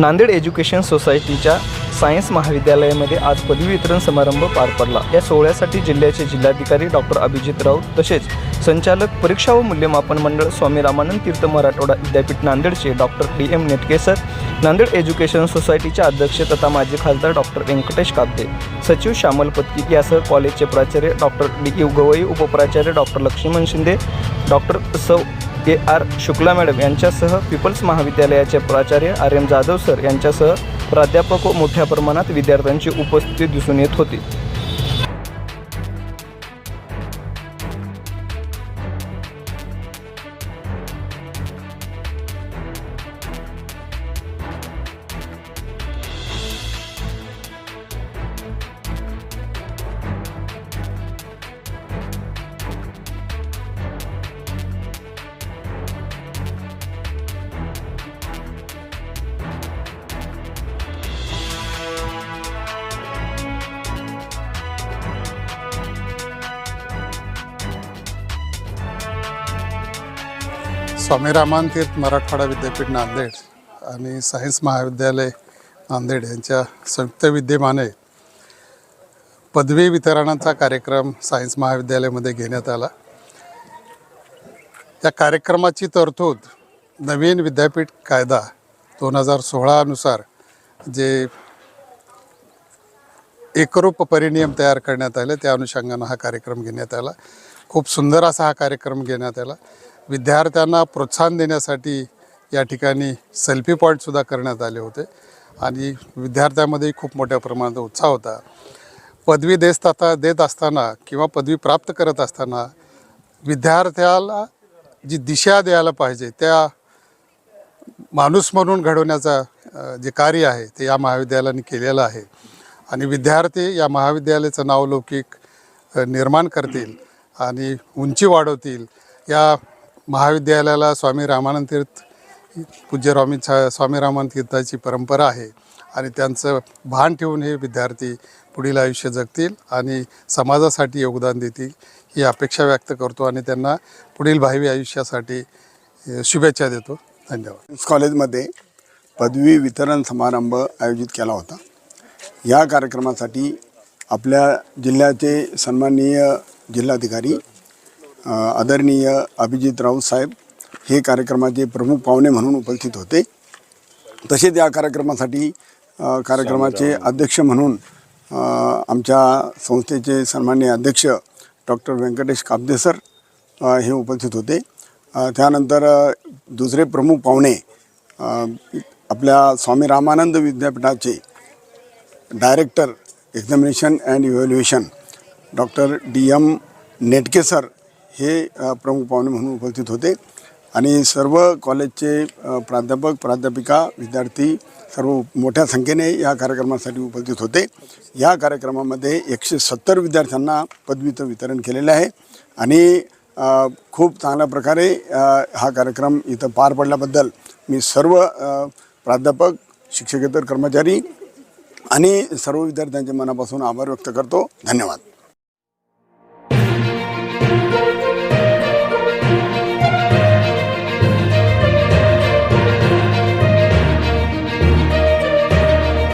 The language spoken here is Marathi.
नांदेड एज्युकेशन सोसायटीच्या सायन्स महाविद्यालयामध्ये आज पदवी वितरण समारंभ पार पडला. या सोहळ्यासाठी जिल्ह्याचे जिल्हाधिकारी डॉक्टर अभिजित राऊत तसेच संचालक परीक्षा व मूल्यमापन मंडळ स्वामी रामानंद तीर्थ मराठवाडा विद्यापीठ नांदेडचे doctor D M नेटकेसर Nanded education सोसायटीचे अध्यक्ष तथा माजी खासदार डॉक्टर व्यंकटेश काब्दे सचिव श्यामल पत्की यासह कॉलेजचे प्राचार्य डॉक्टर डी यू गवई उपप्राचार्य डॉक्टर लक्ष्मण शिंदे डॉक्टर सौ के आर शुक्ला मॅडम यांच्यासह पीपल्स महाविद्यालयाचे प्राचार्य आर एम जाधव सर यांच्यासह प्राध्यापक व मोठ्या प्रमाणात विद्यार्थ्यांची उपस्थिती दिसून येत होती. स्वामी रामांतीर्थ मराठवाडा विद्यापीठ नांदेड आणि सायन्स महाविद्यालय नांदेड यांच्या संयुक्त विद्यमाने पदवी वितरणाचा कार्यक्रम सायन्स महाविद्यालयामध्ये घेण्यात आला. या कार्यक्रमाची तरतूद नवीन विद्यापीठ कायदा दोन हजार सोळानुसार जे एकरूप परिनियम तयार करण्यात आले त्या अनुषंगानं हा कार्यक्रम घेण्यात आला. खूप सुंदर असा हा कार्यक्रम घेण्यात आला. विद्यार्थ्यांना प्रोत्साहन देण्यासाठी या ठिकाणी सेल्फी पॉईंटसुद्धा करण्यात आले होते. आणि विद्यार्थ्यांमध्ये खूप मोठ्या प्रमाणात उत्साह होता. पदवी देत आता देत असताना किंवा पदवी प्राप्त करत असताना विद्यार्थ्याला जी दिशा द्यायला पाहिजे त्या माणूस म्हणून घडवण्याचा जे कार्य आहे ते या महाविद्यालयाने केलेलं आहे. आणि विद्यार्थी या महाविद्यालयाचं नावलौकिक निर्माण करतील आणि उंची वाढवतील या महाविद्यालयाला स्वामी रामानंद तीर्थ पूज्य रामी स्वामी रामानंद तीर्थाची परंपरा आहे आणि त्यांचं भान ठेवून हे विद्यार्थी पुढील आयुष्य जगतील आणि समाजासाठी योगदान देतील ही अपेक्षा व्यक्त करतो आणि त्यांना पुढील भावी आयुष्यासाठी शुभेच्छा देतो. धन्यवाद. कॉलेजमध्ये पदवी वितरण समारंभ आयोजित केला होता. या कार्यक्रमासाठी आपल्या जिल्ह्याचे सन्माननीय जिल्हाधिकारी आदरणीय अभिजित राऊत साहेब हे कार्यक्रमाचे प्रमुख पाहुणे म्हणून उपस्थित होते. तसेच या कार्यक्रमासाठी कार्यक्रमाचे अध्यक्ष म्हणून आमच्या संस्थेचे सन्माननीय अध्यक्ष डॉक्टर व्यंकटेश काब्दे सर हे उपस्थित होते. त्यानंतर दुसरे प्रमुख पाहुणे आपल्या स्वामी रामानंद विद्यापीठाचे director examination and evaluation doctor D M Netke sir हे प्रमुख पाहुणे म्हणून उपस्थित होते. आणि सर्व कॉलेजचे प्राध्यापक प्राध्यापिका विद्यार्थी सर्व मोठ्या संख्येने या कार्यक्रमासाठी उपस्थित होते. या कार्यक्रमामध्ये एकशे सत्तर विद्यार्थ्यांना पदवीचं वितरण केलेलं आहे. आणि खूप चांगल्या प्रकारे हा कार्यक्रम इथं पार पडल्याबद्दल मी सर्व प्राध्यापक शिक्षकेतर कर्मचारी आणि सर्व विद्यार्थ्यांचे मनापासून आभार व्यक्त करतो. धन्यवाद.